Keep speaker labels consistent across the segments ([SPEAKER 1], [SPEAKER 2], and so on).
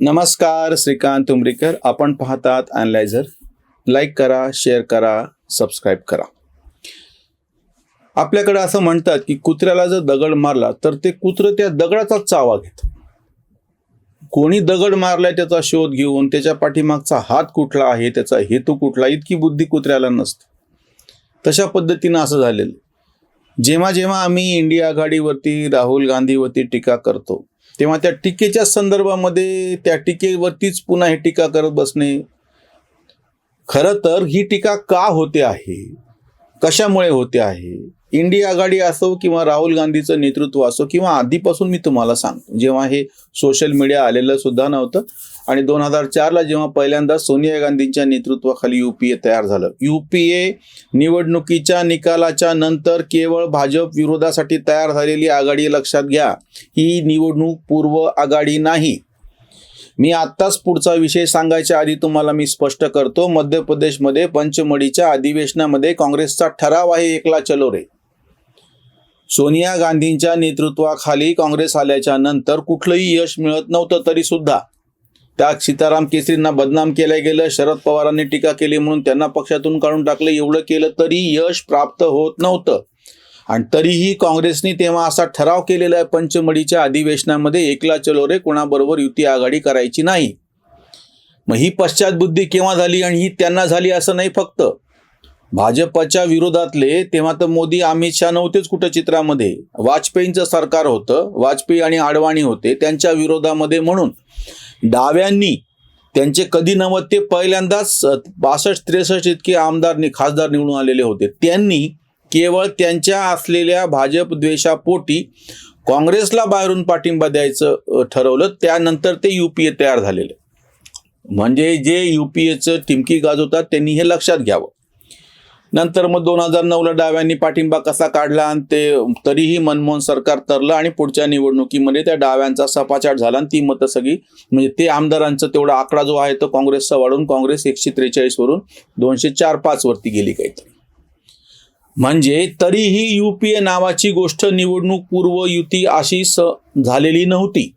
[SPEAKER 1] नमस्कार श्रीकांत उमरीकर आपण पाहतात अनलायझर लाईक करा शेअर करा सबस्क्राईब करा. आपल्याकडे असं म्हणतात की कुत्र्याला जर दगड मारला तर ते कुत्रं त्या दगडाचा चावा घेत. कोणी दगड मारलाय त्याचा शोध घेऊन त्याच्या पाठीमागचा हात कुठला आहे त्याचा हेतू कुठला इतकी बुद्धी कुत्र्याला नसते. तशा पद्धतीनं असं झालेलं जेव्हा जेव्हा आम्ही इंडिया आघाडीवरती राहुल गांधीवरती टीका करतो तेव्हा त्या टीकेच्या संदर्भामध्ये त्या टीकेवरतीच पुन्हा हे टीका करत बसणे. खरं तर ही टीका का होते आहे? कशामुळे होते आहे? इंडिया आघाडी असो किंवा राहुल गांधीचं नेतृत्व असो किंवा आधीपासून मी तुम्हाला सांगतो जेव्हा हे सोशल मीडिया आलेलं सुद्धा नव्हतं आणि दोन हजार चारला जेव्हा पहिल्यांदा सोनिया गांधींच्या नेतृत्वाखाली युपीए तयार झालं. युपीए निवडणुकीच्या निकालाच्या नंतर केवळ भाजप विरोधासाठी तयार झालेली आघाडी लक्षात घ्या. ही निवडणूक पूर्व आघाडी नाही. मी आत्ताच पुढचा विषय सांगायच्या आधी तुम्हाला मी स्पष्ट करतो. मध्य प्रदेशमध्ये पंचमढीच्या अधिवेशनामध्ये काँग्रेसचा ठराव आहे एकला चलो रे. सोनिया गांधींच्या नेतृत्वाखाली काँग्रेस आल्याच्यानंतर कुठलंही यश मिळत नव्हतं तरी सुद्धा त्या सीताराम केसरींना बदनाम केलं गेलं शरद पवारांनी टीका केली म्हणून त्यांना पक्षातून काढून टाकलं एवढं केलं तरी यश प्राप्त होत नव्हतं. आणि तरीही काँग्रेसने तेव्हा असा ठराव केलेला आहे पंचमढीच्या अधिवेशनामध्ये एकला चलो रे कोणाबरोबर युती आघाडी करायची नाही. मग ही पश्चातबुद्धी केव्हा झाली आणि ही त्यांना झाली असं नाही फक्त. भाजपच्या विरोधातले तेव्हा तर मोदी अमित शहा नव्हतेच कुठं चित्रामध्ये. वाजपेयींचं सरकार होतं वाजपेयी आणि आडवाणी होते त्यांच्या विरोधामध्ये म्हणून. डाव्यांनी त्यांचे कधी नव्हत ते पहिल्यांदाच बासष्ट त्रेसष्ट इतके आमदार नि- खासदार निवडून आलेले होते. त्यांनी केवळ त्यांच्या असलेल्या भाजप द्वेषापोटी काँग्रेसला बाहेरून पाठिंबा द्यायचं ठरवलं. त्यानंतर ते यू पी ए तयार झालेले. म्हणजे जे यू पी एचं टिमकी गाजवतात त्यांनी हे लक्षात घ्यावं. नंतर मग दोन हजार नऊला डाव्यांनी पाठिंबा कसा काढला आणि ते तरीही मनमोहन सरकार तरलं आणि पुढच्या निवडणुकीमध्ये त्या डाव्यांचा सपाचाट झाला आणि ती मतं सगळी म्हणजे ते आमदारांचा तेवढा आकडा जो आहे तो काँग्रेसचा वाढून काँग्रेस एकशे त्रेचाळीस वरून दोनशे चार पाच वरती गेली काहीतरी. म्हणजे तरीही युपीए नावाची गोष्ट निवडणूक पूर्व युती अशी स झालेली नव्हती.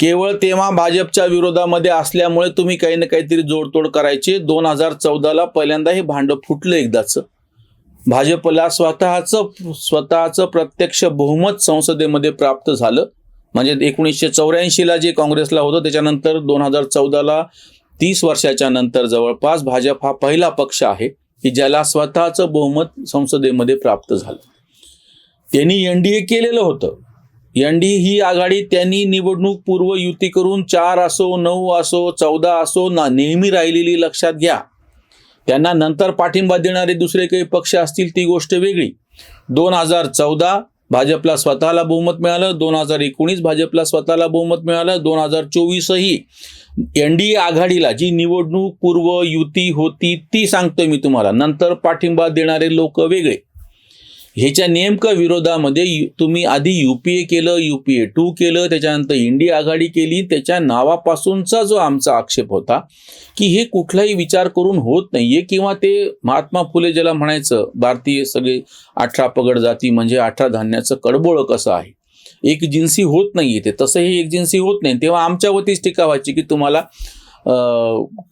[SPEAKER 1] केवळ तेव्हा भाजपच्या विरोधामध्ये असल्यामुळे तुम्ही काही ना काहीतरी जोडतोड करायचे. दोन हजार चौदाला पहिल्यांदा हे भांडं फुटलं एकदाचं. भाजपला स्वतःचं स्वतःचं प्रत्यक्ष बहुमत संसदेमध्ये प्राप्त झालं. म्हणजे एकोणीसशे चौऱ्याऐंशीला जे काँग्रेसला होतं त्याच्यानंतर दोन हजार चौदाला तीस वर्षाच्या नंतर जवळपास भाजप हा पहिला पक्ष आहे की ज्याला स्वतःचं बहुमत संसदेमध्ये प्राप्त झालं. त्यांनी एन डी ए केलेलं होतं. एन डी ही आघाडी त्यांनी निवडणूक पूर्व युती करून चार असो नऊ असो चौदा असो ना नेहमी राहिलेली लक्षात घ्या. त्यांना नंतर पाठिंबा देणारे दुसरे काही पक्ष असतील ती गोष्ट वेगळी. दोन हजार चौदा भाजपला स्वतःला बहुमत मिळालं दोन हजार एकोणीस भाजपला स्वतःला बहुमत मिळालं दोन हजार चोवीसही. एन डी आघाडीला जी निवडणूक पूर्व युती होती ती सांगतोय मी तुम्हाला. नंतर पाठिंबा देणारे लोक वेगळे. ह्याच्या नेमकं विरोधामध्ये तुम्ही आधी युपीए केलं युपीए टू केलं त्याच्यानंतर इंडिया आघाडी केली त्याच्या नावापासूनचा जो आमचा आक्षेप होता की हे कुठलाही विचार करून होत नाहीये किंवा ते महात्मा फुले ज्याला म्हणायचं भारतीय सगळे अठरा पगड जाती म्हणजे अठरा धान्याचं कडबोळ कसं आहे? एक जिन्सी होत नाहीये ते. तसं हे एक जिन्सी होत नाही. तेव्हा आमच्या वतीच टीका व्हायची की तुम्हाला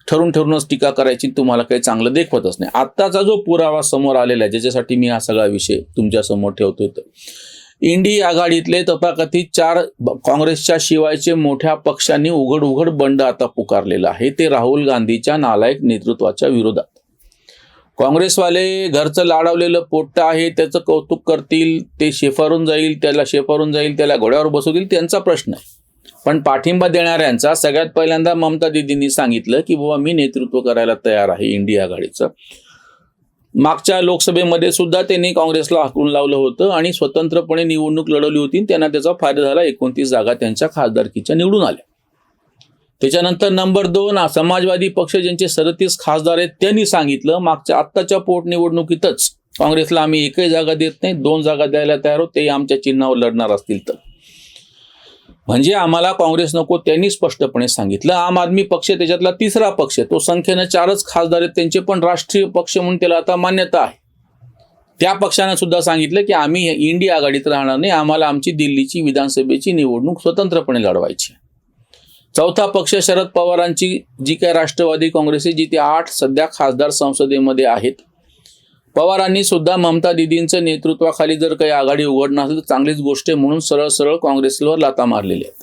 [SPEAKER 1] ठरून ठरूनच टीका करायची तुम्हाला काही चांगलं देखवतच नाही. आत्ताचा जो पुरावा समोर आलेला आहे ज्याच्यासाठी मी हा सगळा विषय तुमच्यासमोर ठेवतोय तर इंडी आघाडीतले तथाकथित चार काँग्रेसच्या शिवायचे मोठ्या पक्षांनी उघड उघड बंड आता पुकारलेलं आहे. ते राहुल गांधीच्या नालायक नेतृत्वाच्या विरोधात. काँग्रेसवाले घरचं लाडवलेलं पोट्ट आहे त्याचं कौतुक करतील ते शेफारून जाईल त्याला शेफारून जाईल त्याला घोड्यावर बसवतील त्यांचा प्रश्न आहे. पण पाठिंबा देणाऱ्यांचा सगळ्यात पहिल्यांदा ममता दिदींनी सांगितलं की बाबा मी नेतृत्व करायला तयार आहे इंडिया आघाडीचं. मागच्या लोकसभेमध्ये सुद्धा त्यांनी काँग्रेसला हाकलून लावलं होतं आणि स्वतंत्रपणे निवडणूक लढवली होती आणि त्यांना त्याचा फायदा झाला. एकोणतीस जागा त्यांच्या खासदारकीच्या निवडून आल्या. त्याच्यानंतर नंबर दोन समाजवादी पक्ष ज्यांचे सदतीस खासदार आहेत त्यांनी सांगितलं मागच्या आत्ताच्या पोटनिवडणुकीतच काँग्रेसला आम्ही एकही जागा देत नाही दोन जागा द्यायला तयार आहोत ते आमच्या चिन्हावर लढणार असतील तर. म्हणजे आम्हाला काँग्रेस नको त्यांनी स्पष्टपणे सांगितलं. आम आदमी पक्ष त्याच्यातला तिसरा पक्ष तो संख्येनं चारच खासदार आहेत त्यांचे पण राष्ट्रीय पक्ष म्हणून त्याला आता मान्यता आहे. त्या पक्षानं सुद्धा सांगितलं की आम्ही इंडिया आघाडीत राहणार नाही आम्हाला आमची दिल्लीची विधानसभेची निवडणूक स्वतंत्रपणे लढवायची चौथा पक्ष शरद पवारांची जी काय राष्ट्रवादी काँग्रेस आहे जी ते आठ सध्या खासदार संसदेमध्ये आहेत. पवारांनी सुद्धा ममता दिदींचं नेतृत्वाखाली जर काही आघाडी उघडणार असेल तर चांगलीच गोष्ट आहे म्हणून सरळ सरळ काँग्रेसवर लाता मारलेल्या आहेत.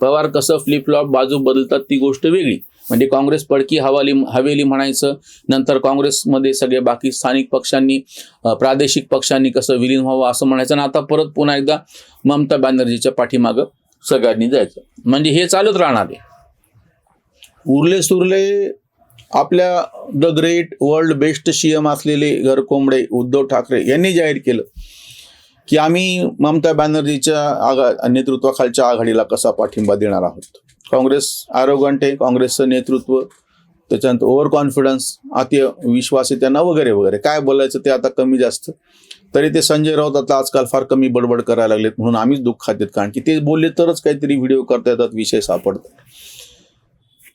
[SPEAKER 1] पवार कसं फ्लिपफ्लॉप बाजू बदलतात ती गोष्ट वेगळी. म्हणजे काँग्रेस पडकी हवाली हवेली म्हणायचं नंतर काँग्रेसमध्ये सगळे बाकी स्थानिक पक्षांनी प्रादेशिक पक्षांनी कसं विलीन व्हावं असं म्हणायचं. आणि आता परत पुन्हा एकदा ममता बॅनर्जीच्या पाठीमागं सगळ्यांनी जायचं. म्हणजे हे चालत राहणार आहे. उरले सुरले आपल्या the great world best C M असलेले घरकोंबडे उद्धव ठाकरे यांनी जाहीर केलं की आम्ही ममता बॅनर्जीच्या आघा नेतृत्वाखालच्या आघाडीला कसा पाठिंबा देणार आहोत? काँग्रेस आरोगंट आहे काँग्रेसचं नेतृत्व त्याच्यानंतर ओव्हर कॉन्फिडन्स अति विश्वास आहे त्यांना वगैरे वगैरे. काय बोलायचं ते आता कमी जास्त. तरी ते संजय राऊत आता आजकाल फार कमी बडबड करायला लागलेत म्हणून आम्हीच दुःखात आहेत. कारण की ते बोलले तरच काहीतरी व्हिडिओ करता येतात विषय सापडतात.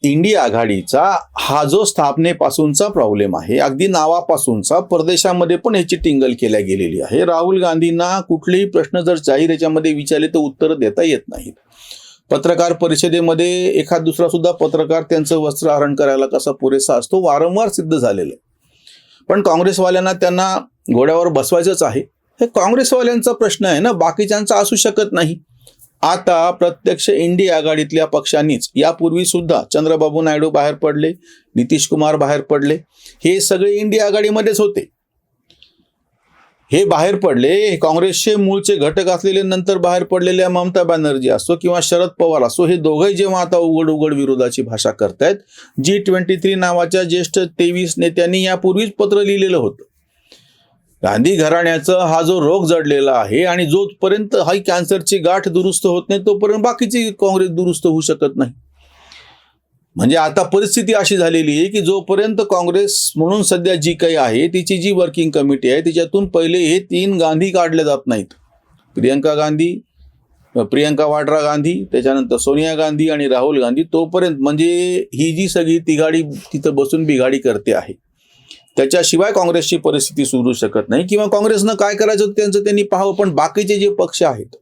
[SPEAKER 1] इंडिया आघाडीचा हा जो स्थापनेपासूनचा प्रॉब्लेम आहे अगदी नावापासूनचा परदेशामध्ये पण ह्याची टिंगल केल्या गेलेली आहे. राहुल गांधींना कुठलेही प्रश्न जर जाहीर याच्यामध्ये विचारले तर उत्तर देता येत नाहीत. पत्रकार परिषदेमध्ये एखाद दुसरा सुद्धा पत्रकार त्यांचं वस्त्रहरण करायला कसा पुरेसा असतो वारंवार सिद्ध झालेलं आहे. पण काँग्रेसवाल्यांना त्यांना घोड्यावर बसवायचंच आहे. हे काँग्रेसवाल्यांचा प्रश्न आहे ना बाकीच्यांचा असू शकत नाही. आता प्रत्यक्ष इंडिया आघाडीतल्या पक्षांनीच यापूर्वी सुद्धा चंद्रबाबू नायडू बाहेर पडले नितीश कुमार बाहेर पडले हे सगळे इंडिया आघाडीमध्येच होते. हे बाहेर पडले हे काँग्रेसचे मूळचे घटक असलेले नंतर बाहेर पडलेल्या ममता बॅनर्जी असो किंवा शरद पवार असो हे दोघे जेव्हा आता उघड उघड विरोधाची भाषा करतायत जी ट्वेंटी थ्री नावाच्या ज्येष्ठ तेवीस नेत्यांनी यापूर्वीच पत्र लिहिलेलं होतं. गांधी घराण्याचा हा जो रोग जडलेला आहे आणि जोपर्यंत हा कॅन्सरची गाठ दुरुस्त होत नाही तोपर्यंत बाकीची काँग्रेस दुरुस्त होऊ शकत नाही. म्हणजे आता परिस्थिती अशी झालेली आहे की जोपर्यंत काँग्रेस म्हणून सध्या जी काही आहे तिची जी वर्किंग कमिटी आहे तिच्यातून पहिले हे तीन गांधी काढले जात नाहीत. प्रियंका गांधी प्रियंका वाड्रा गांधी त्याच्यानंतर सोनिया गांधी आणि राहुल गांधी तोपर्यंत म्हणजे ही जी सगळी तिघाडी तिथं बसून बिघाडी करते आहे. त्याच्याशिवाय काँग्रेसची परिस्थिती सुधरू शकत नाही. किंवा काँग्रेसनं काय करायचं त्यांचं त्यांनी पाहावं पण बाकीचे जे पक्ष आहेत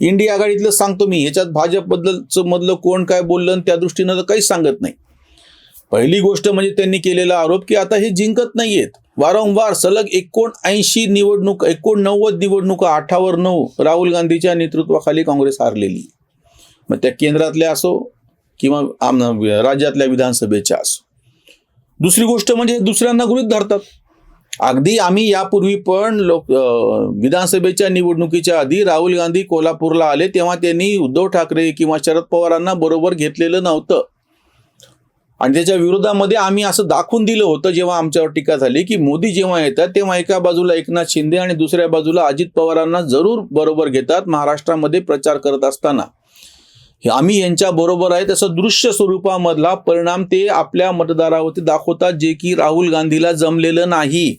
[SPEAKER 1] इंडिया आघाडीतलं सांगतो मी ह्याच्यात भाजपबद्दलचं मधलं कोण काय बोललं आणि त्या दृष्टीनं तर काहीच सांगत नाही. पहिली गोष्ट म्हणजे त्यांनी केलेला आरोप की आता हे जिंकत नाहीयेत. वारंवार सलग एकोणऐंशी निवडणूक एकोणनव्वद निवडणुका आठावर नऊ राहुल गांधीच्या नेतृत्वाखाली काँग्रेस हारलेली. मग त्या केंद्रातल्या असो किंवा आम- राज्यातल्या विधानसभेच्या असो. दुसरी गोष्ट म्हणजे दुसऱ्यांना गृहित धरतात. अगदी आम्ही यापूर्वी पण लोक विधानसभेच्या निवडणुकीच्या आधी राहुल गांधी कोल्हापूरला आले तेव्हा त्यांनी उद्धव ठाकरे किंवा शरद पवारांना बरोबर घेतलेलं नव्हतं. आणि त्याच्या विरोधामध्ये आम्ही असं दाखवून दिलं होतं जेव्हा आमच्यावर टीका झाली की मोदी जेव्हा येतात तेव्हा एका बाजूला एकनाथ शिंदे आणि दुसऱ्या बाजूला अजित पवारांना जरूर बरोबर घेतात महाराष्ट्रामध्ये प्रचार करत असताना. आम्ही यांच्या बरोबर आहे. तसं दृश्य स्वरूपामधला परिणाम ते आपल्या मतदारावरती दाखवतात जे की राहुल गांधीला जमलेलं नाही.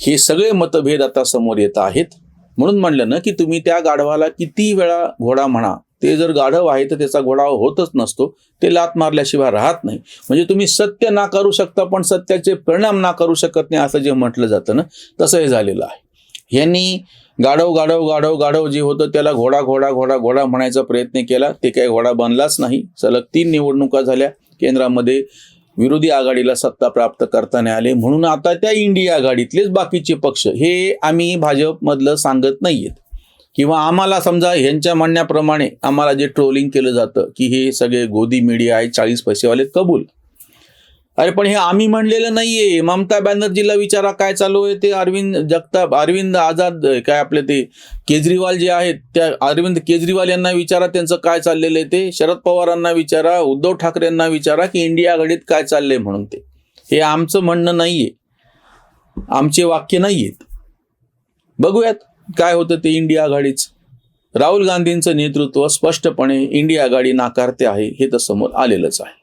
[SPEAKER 1] हे सगळे मतभेद आता समोर येत आहेत. म्हणून म्हणलं ना की तुम्ही त्या गाढवाला किती वेळा घोडा म्हणा. ते जर गाढव आहे तर त्याचा घोडा होतच नसतो. ते लात मारल्याशिवाय राहत नाही. म्हणजे तुम्ही सत्य नाकारू शकता पण सत्याचे परिणाम नाकारू शकत नाही असं जे म्हटलं जातं ना तसं हे झालेलं आहे. यांनी गाढव गाढव गाढव गाढव जे होतं त्याला घोडा घोडा घोडा घोडा म्हणायचा प्रयत्न केला. ते काही घोडा बनलाच नाही. सलग तीन निवडणुका झाल्या. केंद्रामध्ये विरोधी आघाडीला सत्ता प्राप्त करताना आले. म्हणून आता त्या इंडिया आघाडीतलेच बाकीचे पक्ष हे आम्ही भाजपमधलं सांगत नाहीयेत. किंवा आम्हाला समजा ह्यांच्या म्हणण्याप्रमाणे आम्हाला जे ट्रोलिंग केलं जातं की हे सगळे गोदी मीडिया आहे चाळीस पैसेवाले कबूल. अरे पण हे आम्ही म्हणलेलं नाहीये. ममता बॅनर्जीला विचारा काय चालू आहे ते अरविंद जगताप अरविंद आझाद काय आपले ते केजरीवाल जे आहेत त्या अरविंद केजरीवाल यांना विचारा त्यांचं काय चाललेलं आहे ते. शरद पवारांना विचारा उद्धव ठाकरेंना विचारा की इंडिया आघाडीत काय चाललंय म्हणून ते. हे आमचं म्हणणं नाहीये. आमचे वाक्य नाहीयेत बघूयात काय होतं ते इंडिया आघाडीच राहुल गांधींचं नेतृत्व स्पष्टपणे इंडिया आघाडी नाकारते आहे हे तर समोर आलेलंच आहे.